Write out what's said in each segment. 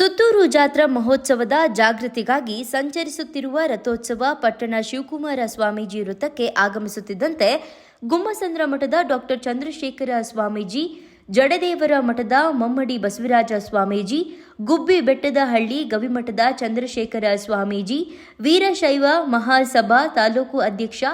ಸುತ್ತೂರು ಜಾತ್ರಾ ಮಹೋತ್ಸವದ ಜಾಗೃತಿಗಾಗಿ ಸಂಚರಿಸುತ್ತಿರುವ ರಥೋತ್ಸವ ಪಟ್ಟಣ ಶಿವಕುಮಾರ ಸ್ವಾಮೀಜಿ ವೃತ್ತಕ್ಕೆ ಆಗಮಿಸುತ್ತಿದ್ದಂತೆ ಗುಮ್ಮಸಂದ್ರ ಮಠದ ಡಾಕ್ಟರ್ ಚಂದ್ರಶೇಖರ ಸ್ವಾಮೀಜಿ, ಜಡದೇವರ ಮಠದ ಮಮ್ಮಡಿ ಬಸವರಾಜ ಸ್ವಾಮೀಜಿ, ಗುಬ್ಬಿ ಬೆಟ್ಟದ ಹಳ್ಳಿ ಗವಿಮಠದ ಚಂದ್ರಶೇಖರ ಸ್ವಾಮೀಜಿ, ವೀರಶೈವ ಮಹಾಸಭಾ ತಾಲೂಕು ಅಧ್ಯಕ್ಷ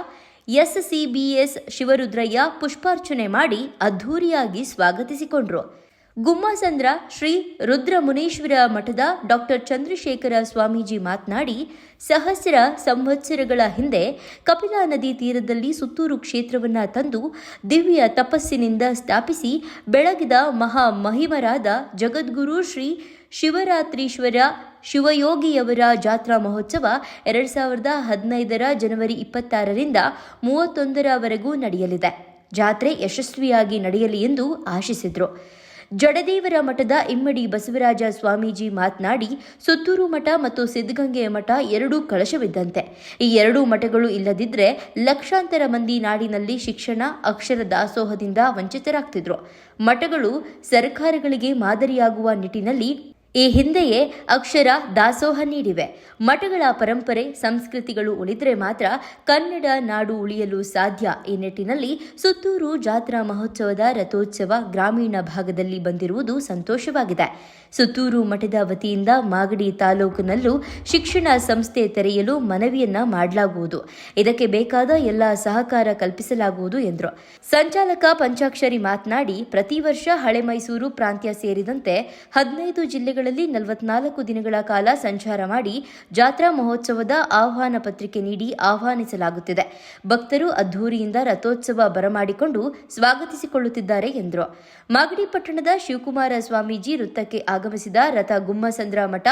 ಎಸ್ಸಿಬಿಎಸ್ ಶಿವರುದ್ರಯ್ಯ ಪುಷ್ಪಾರ್ಚನೆ ಮಾಡಿ ಅದ್ಧೂರಿಯಾಗಿ ಸ್ವಾಗತಿಸಿಕೊಂಡ್ರು. ಗುಮ್ಮಸಂದ್ರ ಶ್ರೀ ರುದ್ರಮುನೇಶ್ವರ ಮಠದ ಡಾಕ್ಟರ್ ಚಂದ್ರಶೇಖರ ಸ್ವಾಮೀಜಿ ಮಾತನಾಡಿ, ಸಹಸ್ರ ಸಂವತ್ಸರಗಳ ಹಿಂದೆ ಕಪಿಲಾ ನದಿ ತೀರದಲ್ಲಿ ಸುತ್ತೂರು ಕ್ಷೇತ್ರವನ್ನು ತಂದು ದಿವ್ಯ ತಪಸ್ಸಿನಿಂದ ಸ್ಥಾಪಿಸಿ ಬೆಳಗಿದ ಮಹಾ ಮಹಿಮರಾದ ಜಗದ್ಗುರು ಶ್ರೀ ಶಿವರಾತ್ರೀಶ್ವರ ಶಿವಯೋಗಿಯವರ ಜಾತ್ರಾ ಮಹೋತ್ಸವ ಎರಡು ಸಾವಿರದ ಹದಿನೈದರ ಜನವರಿ ಇಪ್ಪತ್ತಾರರಿಂದ ಮೂವತ್ತೊಂದರವರೆಗೂ ನಡೆಯಲಿದೆ. ಜಾತ್ರೆ ಯಶಸ್ವಿಯಾಗಿ ನಡೆಯಲಿ ಎಂದು ಆಶಿಸಿದರು. ಜಡದೇವರ ಮಠದ ಇಮ್ಮಡಿ ಬಸವರಾಜ ಸ್ವಾಮೀಜಿ ಮಾತನಾಡಿ, ಸುತ್ತೂರು ಮಠ ಮತ್ತು ಸಿದ್ಧಗಂಗೆಯ ಮಠ ಎರಡೂ ಕಳಶವಿದ್ದಂತೆ. ಈ ಎರಡೂ ಮಠಗಳು ಇಲ್ಲದಿದ್ದರೆ ಲಕ್ಷಾಂತರ ಮಂದಿ ನಾಡಿನಲ್ಲಿ ಶಿಕ್ಷಣ, ಅಕ್ಷರ ದಾಸೋಹದಿಂದ ವಂಚಿತರಾಗ್ತಿದ್ರು. ಮಠಗಳು ಸರ್ಕಾರಗಳಿಗೆ ಮಾದರಿಯಾಗುವ ನಿಟ್ಟಿನಲ್ಲಿ ಈ ಹಿಂದೆಯೇ ಅಕ್ಷರ ದಾಸೋಹ ನೀಡಿವೆ. ಮಠಗಳ ಪರಂಪರೆ, ಸಂಸ್ಕೃತಿಗಳು ಉಳಿದರೆ ಮಾತ್ರ ಕನ್ನಡ ನಾಡು ಉಳಿಯಲು ಸಾಧ್ಯ. ಈ ನಿಟ್ಟಿನಲ್ಲಿ ಸುತ್ತೂರು ಜಾತ್ರಾ ಮಹೋತ್ಸವದ ರಥೋತ್ಸವ ಗ್ರಾಮೀಣ ಭಾಗದಲ್ಲಿ ಬಂದಿರುವುದು ಸಂತೋಷವಾಗಿದೆ. ಸುತ್ತೂರು ಮಠದ ವತಿಯಿಂದ ಮಾಗಡಿ ತಾಲೂಕಿನಲ್ಲೂ ಶಿಕ್ಷಣ ಸಂಸ್ಥೆ ತೆರೆಯಲು ಮನವಿಯನ್ನ ಮಾಡಲಾಗುವುದು. ಇದಕ್ಕೆ ಬೇಕಾದ ಎಲ್ಲ ಸಹಕಾರ ಕಲ್ಪಿಸಲಾಗುವುದು ಎಂದರು. ಸಂಚಾಲಕ ಪಂಚಾಕ್ಷರಿ ಮಾತನಾಡಿ, ಪ್ರತಿ ವರ್ಷ ಹಳೆ ಮೈಸೂರು ಪ್ರಾಂತ್ಯ ಸೇರಿದಂತೆ ಹದಿನೈದು ಜಿಲ್ಲೆಗಳಲ್ಲಿ ನಲವತ್ನಾಲ್ಕು ದಿನಗಳ ಕಾಲ ಸಂಚಾರ ಮಾಡಿ ಜಾತ್ರಾ ಮಹೋತ್ಸವದ ಆಹ್ವಾನ ಪತ್ರಿಕೆ ನೀಡಿ ಆಹ್ವಾನಿಸಲಾಗುತ್ತಿದೆ. ಭಕ್ತರು ಅದ್ದೂರಿಯಿಂದ ರಥೋತ್ಸವ ಬರಮಾಡಿಕೊಂಡು ಸ್ವಾಗತಿಸಿಕೊಳ್ಳುತ್ತಿದ್ದಾರೆ ಎಂದರು. ಮಾಗಡಿ ಪಟ್ಟಣದ ಶಿವಕುಮಾರ ಸ್ವಾಮೀಜಿ ವೃತ್ತಕ್ಕೆ ಆಗಮಿಸಿದ ರಥ ಗುಮ್ಮಸಂದ್ರ ಮಠ,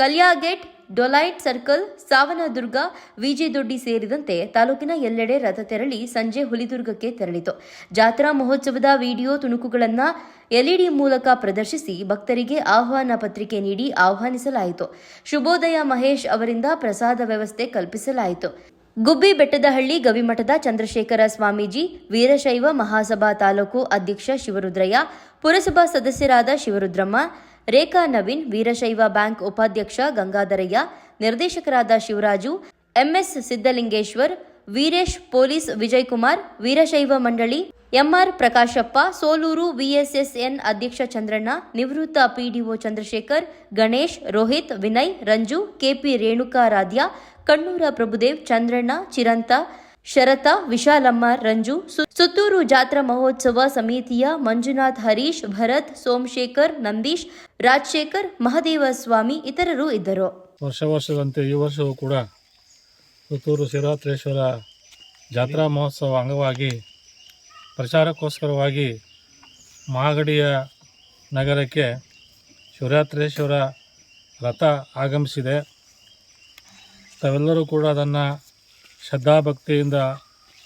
ಕಲ್ಯಾಗೇಟ್, ಡೊಲೈಟ್ ಸರ್ಕಲ್, ಸಾವನದುರ್ಗ, ವಿಜಯದೊಡ್ಡಿ ಸೇರಿದಂತೆ ತಾಲೂಕಿನ ಎಲ್ಲೆಡೆ ರಥ ತೆರಳಿ ಸಂಜೆ ಹುಲಿದುರ್ಗಕ್ಕೆ ತೆರಳಿತು. ಜಾತ್ರಾ ಮಹೋತ್ಸವದ ವಿಡಿಯೋ ತುಣುಕುಗಳನ್ನು ಎಲ್ಇಡಿ ಮೂಲಕ ಪ್ರದರ್ಶಿಸಿ ಭಕ್ತರಿಗೆ ಆಹ್ವಾನ ಪತ್ರಿಕೆ ನೀಡಿ ಆಹ್ವಾನಿಸಲಾಯಿತು. ಶುಭೋದಯ ಮಹೇಶ್ ಅವರಿಂದ ಪ್ರಸಾದ ವ್ಯವಸ್ಥೆ ಕಲ್ಪಿಸಲಾಯಿತು. ಗುಬ್ಬಿ ಬೆಟ್ಟದಹಳ್ಳಿ ಗವಿಮಠದ ಚಂದ್ರಶೇಖರ ಸ್ವಾಮೀಜಿ, ವೀರಶೈವ ಮಹಾಸಭಾ ತಾಲೂಕು ಅಧ್ಯಕ್ಷ ಶಿವರುದ್ರಯ್ಯ, ಪುರಸಭಾ ಸದಸ್ಯರಾದ ಶಿವರುದ್ರಮ್ಮ ರೇಖಾ ನವೀನ್, ವೀರಶೈವ ಬ್ಯಾಂಕ್ ಉಪಾಧ್ಯಕ್ಷ ಗಂಗಾಧರಯ್ಯ, ನಿರ್ದೇಶಕರಾದ ಶಿವರಾಜು, ಎಂಎಸ್ ಸಿದ್ದಲಿಂಗೇಶ್ವರ್ ವೀರೇಶ್ ಪೊಲೀಸ್ ವಿಜಯಕುಮಾರ್, ವೀರಶೈವ ಮಂಡಳಿ, ಎಂಆರ್ ಪ್ರಕಾಶಪ್ಪ, ಸೋಲೂರು ವಿಎಸ್ಎಸ್ಎನ್ ಅಧ್ಯಕ್ಷ ಚಂದ್ರಣ್ಣ, ನಿವೃತ್ತ ಪಿಡಿಒ ಚಂದ್ರಶೇಖರ್, ಗಣೇಶ್, ರೋಹಿತ್, ವಿನಯ್, ರಂಜು, ಕೆಪಿ ರೇಣುಕಾರಾಧ್ಯ ಕಣ್ಣೂರ ಪ್ರಭುದೇವ್, ಚಂದ್ರಣ್ಣ, ಚಿರಂತ ಶರತ, ವಿಶಾಲಮ್ಮ, ರಂಜು ಸುತ್ತೂರು ಜಾತ್ರಾ ಮಹೋತ್ಸವ ಸಮಿತಿಯ ಮಂಜುನಾಥ್, ಹರೀಶ್, ಭರತ್, ಸೋಮಶೇಖರ್, ನಂದೀಶ್, ರಾಜಶೇಖರ್ ಮಹದೇವ ಸ್ವಾಮಿ ಇತರರು ಇದ್ದರು. ವರ್ಷ ವರ್ಷದಂತೆ ಈ ವರ್ಷವೂ ಕೂಡ ಸುತ್ತೂರು ಶಿವರಾತ್ರೇಶ್ವರ ಜಾತ್ರಾ ಮಹೋತ್ಸವ ಅಂಗವಾಗಿ ಪ್ರಚಾರಕ್ಕೋಸ್ಕರವಾಗಿ ಮಾಗಡಿಯ ನಗರಕ್ಕೆ ಶಿವರಾತ್ರೇಶ್ವರ ರಥ ಆಗಮಿಸಿದೆ. ತಾವೆಲ್ಲರೂ ಕೂಡ ಅದನ್ನು ಶ್ರದ್ಧಾಭಕ್ತಿಯಿಂದ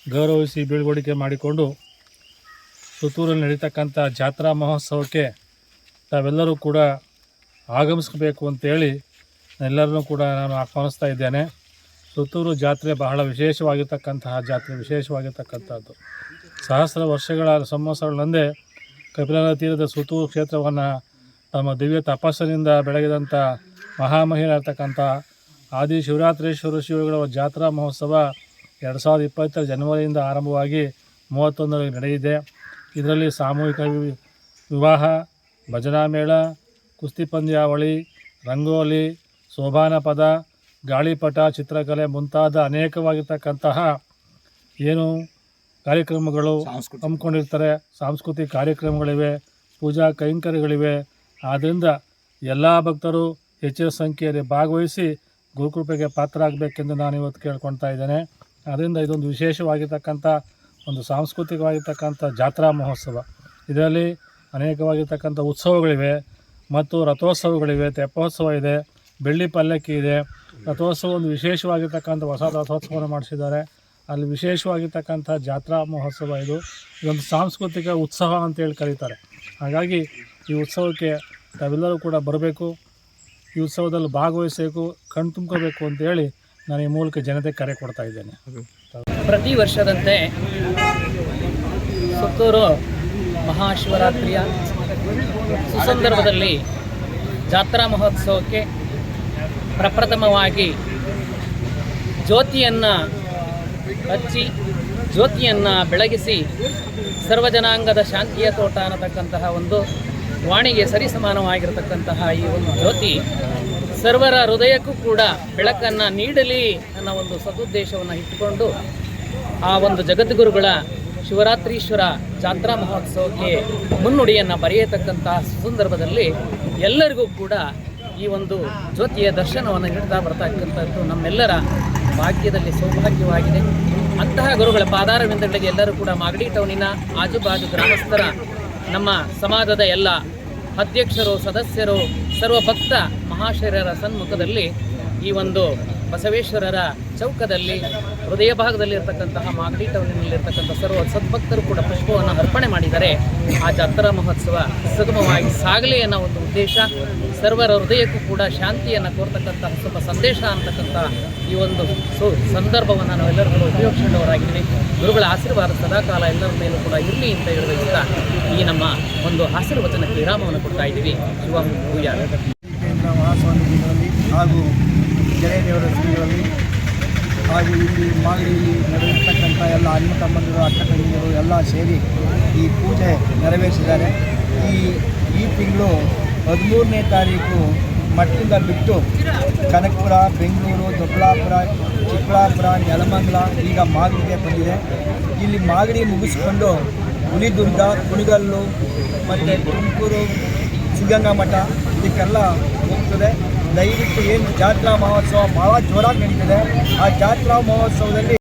ಗೌರವಿಸಿ ಬೀಳ್ಕೊಡಿಕೆ ಮಾಡಿಕೊಂಡು ಸುತ್ತೂರಲ್ಲಿ ನಡೀತಕ್ಕಂಥ ಜಾತ್ರಾ ಮಹೋತ್ಸವಕ್ಕೆ ತಾವೆಲ್ಲರೂ ಕೂಡ ಆಗಮಿಸಬೇಕು ಅಂತೇಳಿ ಎಲ್ಲರನ್ನೂ ಕೂಡ ನಾನು ಆಹ್ವಾನಿಸ್ತಾ ಇದ್ದೇನೆ. ಸುತ್ತೂರು ಜಾತ್ರೆ ಬಹಳ ವಿಶೇಷವಾಗಿರ್ತಕ್ಕಂತಹ ಜಾತ್ರೆ, ವಿಶೇಷವಾಗಿರ್ತಕ್ಕಂಥದ್ದು. ಸಹಸ್ರ ವರ್ಷಗಳ ಸಂವತ್ಸರಗಳಂದೇ ಕಪಿಲನ ತೀರದ ಸುತ್ತೂರು ಕ್ಷೇತ್ರವನ್ನು ತಮ್ಮ ದಿವ್ಯ ತಪಸ್ಸಿನಿಂದ ಬೆಳಗಿದಂಥ ಮಹಾ ಇರ್ತಕ್ಕಂಥ ಆದಿ ಶಿವರಾತ್ರೇಶ್ವರ ಶಿವಗಳ ಜಾತ್ರಾ ಮಹೋತ್ಸವ ಎರಡು ಸಾವಿರದ ಇಪ್ಪತ್ತರ ಜನವರಿಯಿಂದ ಆರಂಭವಾಗಿ ಮೂವತ್ತೊಂದರಲ್ಲಿ ನಡೆಯಿದೆ ಇದರಲ್ಲಿ ಸಾಮೂಹಿಕ ವಿ- ವಿವಾಹ ಭಜನಾ ಮೇಳ ಕುಸ್ತಿ ಪಂದ್ಯಾವಳಿ ರಂಗೋಲಿ ಶೋಭಾನ ಪದ ಗಾಳಿಪಟ ಚಿತ್ರಕಲೆ ಮುಂತಾದ ಅನೇಕವಾಗಿರ್ತಕ್ಕಂತಹ ಏನು ಕಾರ್ಯಕ್ರಮಗಳು ಹಮ್ಮಿಕೊಂಡಿರ್ತಾರೆ. ಸಾಂಸ್ಕೃತಿಕ ಕಾರ್ಯಕ್ರಮಗಳಿವೆ ಪೂಜಾ ಕೈಂಕರ್ಯಗಳಿವೆ. ಆದ್ದರಿಂದ ಎಲ್ಲ ಭಕ್ತರು ಹೆಚ್ಚಿನ ಸಂಖ್ಯೆಯಲ್ಲಿ ಭಾಗವಹಿಸಿ ಗುರುಕೃಪೆಗೆ ಪಾತ್ರರಾಗಬೇಕೆಂದು ನಾನು ಇವತ್ತು ಕೇಳ್ಕೊಳ್ತಾ ಇದ್ದೇನೆ. ಅದರಿಂದ ಇದೊಂದು ವಿಶೇಷವಾಗಿರ್ತಕ್ಕಂಥ ಒಂದು ಸಾಂಸ್ಕೃತಿಕವಾಗಿರ್ತಕ್ಕಂಥ ಜಾತ್ರಾ ಮಹೋತ್ಸವ. ಇದರಲ್ಲಿ ಅನೇಕವಾಗಿರ್ತಕ್ಕಂಥ ಉತ್ಸವಗಳಿವೆ ಮತ್ತು ರಥೋತ್ಸವಗಳಿವೆ, ತೆಪ್ಪೋತ್ಸವ ಇದೆ, ಬೆಳ್ಳಿ ಪಲ್ಲಕ್ಕಿ ಇದೆ. ರಥೋತ್ಸವ ಒಂದು ವಿಶೇಷವಾಗಿರ್ತಕ್ಕಂಥ ಹೊಸ ರಥೋತ್ಸವವನ್ನು ಮಾಡಿಸಿದ್ದಾರೆ. ಅಲ್ಲಿ ವಿಶೇಷವಾಗಿರ್ತಕ್ಕಂಥ ಜಾತ್ರಾ ಮಹೋತ್ಸವ ಇದು. ಇದೊಂದು ಸಾಂಸ್ಕೃತಿಕ ಉತ್ಸವ ಅಂತೇಳಿ ಕರೀತಾರೆ. ಹಾಗಾಗಿ ಈ ಉತ್ಸವಕ್ಕೆ ತಾವೆಲ್ಲರೂ ಕೂಡ ಬರಬೇಕು. ಈ ಉತ್ಸವದಲ್ಲಿ ಭಾಗವಹಿಸಬೇಕು ಕಣ್ ತುಂಬ್ಕೋಬೇಕು ಅಂತೇಳಿ ನಾನು ಈ ಮೂಲಕ ಜನತೆ ಕರೆ ಕೊಡ್ತಾ ಇದ್ದೇನೆ. ಪ್ರತಿ ವರ್ಷದಂತೆ ಸುತ್ತೂರು ಮಹಾಶಿವರಾತ್ರಿಯ ಸುಸಂದರ್ಭದಲ್ಲಿ ಜಾತ್ರಾ ಮಹೋತ್ಸವಕ್ಕೆ ಪ್ರಪ್ರಥಮವಾಗಿ ಜ್ಯೋತಿಯನ್ನು ಹಚ್ಚಿ ಜ್ಯೋತಿಯನ್ನು ಬೆಳಗಿಸಿ ಸರ್ವಜನಾಂಗದ ಶಾಂತಿಯ ತೋಟ ಅನ್ನತಕ್ಕಂತಹ ಒಂದು ವಾಣಿಗೆ ಸರಿಸಮಾನವಾಗಿರತಕ್ಕಂತಹ ಈ ಒಂದು ಜ್ಯೋತಿ ಸರ್ವರ ಹೃದಯಕ್ಕೂ ಕೂಡ ಬೆಳಕನ್ನು ನೀಡಲಿ ಅನ್ನೋ ಒಂದು ಸದುದ್ದೇಶವನ್ನು ಇಟ್ಟುಕೊಂಡು ಆ ಒಂದು ಜಗದ್ಗುರುಗಳ ಶಿವರಾತ್ರೀಶ್ವರ ಜಾತ್ರಾ ಮಹೋತ್ಸವಕ್ಕೆ ಮುನ್ನುಡಿಯನ್ನು ಬರೆಯತಕ್ಕಂತಹ ಸಂದರ್ಭದಲ್ಲಿ ಎಲ್ಲರಿಗೂ ಕೂಡ ಈ ಒಂದು ಜ್ಯೋತಿಯ ದರ್ಶನವನ್ನು ನೀಡ್ತಾ ಬರ್ತಕ್ಕಂಥದ್ದು ನಮ್ಮೆಲ್ಲರ ಭಾಗ್ಯದಲ್ಲಿ ಸೌಭಾಗ್ಯವಾಗಿದೆ. ಅಂತಹ ಗುರುಗಳ ಪಾದಾರವಿಂದಗಳಿಗೆ ಎಲ್ಲರೂ ಕೂಡ ಮಾಗಡಿ ಟೌನಿನ ಆಜುಬಾಜು ಗ್ರಾಮಸ್ಥರ ನಮ್ಮ ಸಮಾಜದ ಎಲ್ಲ ಅಧ್ಯಕ್ಷರು, ಸದಸ್ಯರು ಸರ್ವ ಭಕ್ತ ಮಹಾಶಯರ ಸನ್ಮುಖದಲ್ಲಿ ಈ ಒಂದು ಬಸವೇಶ್ವರರ ಚೌಕದಲ್ಲಿ ಹೃದಯ ಭಾಗದಲ್ಲಿರ್ತಕ್ಕಂತಹ ಮಾಗಡಿ ಟೌನಿನಲ್ಲಿರ್ತಕ್ಕಂಥ ಸರ್ವ ಸದ್ಭಕ್ತರು ಕೂಡ ಪುಷ್ಪವನ್ನು ಅರ್ಪಣೆ ಮಾಡಿದರೆ ಆ ಜಾತ್ರಾ ಮಹೋತ್ಸವ ಸುಗಮವಾಗಿ ಸಾಗಲಿ ಅನ್ನೋ ಒಂದು ಉದ್ದೇಶ, ಸರ್ವರ ಹೃದಯಕ್ಕೂ ಕೂಡ ಶಾಂತಿಯನ್ನು ಕೋರ್ತಕ್ಕಂತಹ ಶುಭ ಸಂದೇಶ ಅಂತಕ್ಕಂಥ ಈ ಒಂದು ಸು, ಸಂದರ್ಭವನ್ನು ನಾವೆಲ್ಲರೂ ಕೂಡ ಉಪಯೋಗಿಸಿಕೊಂಡವರಾಗಿದ್ದೀವಿ. ಗುರುಗಳ ಆಶೀರ್ವಾದ ಸದಾಕಾಲ ಎಲ್ಲರ ಮೇಲೂ ಕೂಡ ಇರಲಿ ಅಂತ ಹೇಳುವುದರಿಂದ ಈ ನಮ್ಮ ಒಂದು ಆಶೀರ್ವಚನಕ್ಕೆ ವಿರಾಮವನ್ನು ಕೊಡ್ತಾ ಇದ್ದೀವಿ. ಶಿವ ಪೂಜಾರಿ ಹಾಗೂ ಜಯದೇವರ ಶ್ರೀಗಳಲ್ಲಿ ಹಾಗೂ ಇಲ್ಲಿ ಮಾಗಡಿಯಲ್ಲಿ ನಡೆದಿರ್ತಕ್ಕಂಥ ಎಲ್ಲ ಅಣ್ಣ ತಮ್ಮಂದಿರು, ಅಕ್ಕ ತಂಗಿಯರು ಎಲ್ಲ ಸೇರಿ ಈ ಪೂಜೆ ನೆರವೇರಿಸಿದ್ದಾರೆ. ಈ ಈ ತಿಂಗಳು ಹದಿಮೂರನೇ ತಾರೀಕು ಮಠದಿಂದ ಬಿಟ್ಟು ಕನಕಪುರ, ಬೆಂಗಳೂರು, ದೊಡ್ಡಬಳ್ಳಾಪುರ ಚಿಕ್ಕಬಳ್ಳಾಪುರ ನೆಲಮಂಗಲ ಈಗ ಮಾಗಡಿಗೆ ಬಂದಿದೆ. ಇಲ್ಲಿ ಮಾಗಡಿ ಮುಗಿಸ್ಕೊಂಡು ಹುಲಿದುರ್ಗ, ಕುಣಿಗಲ್ಲು ಮತ್ತು ತುಮಕೂರು ಸಿದ್ಧಗಂಗಾ ಮಠ ಇದಕ್ಕೆಲ್ಲ ಹೋಗ್ತದೆ. ದಯವಿಟ್ಟು ಏನು ಜಾತ್ರಾ ಮಹೋತ್ಸವ ಭಾಳ ಜೋರಾಗಿ ನಡೀತದೆ. ಆ ಜಾತ್ರಾ ಮಹೋತ್ಸವದಲ್ಲಿ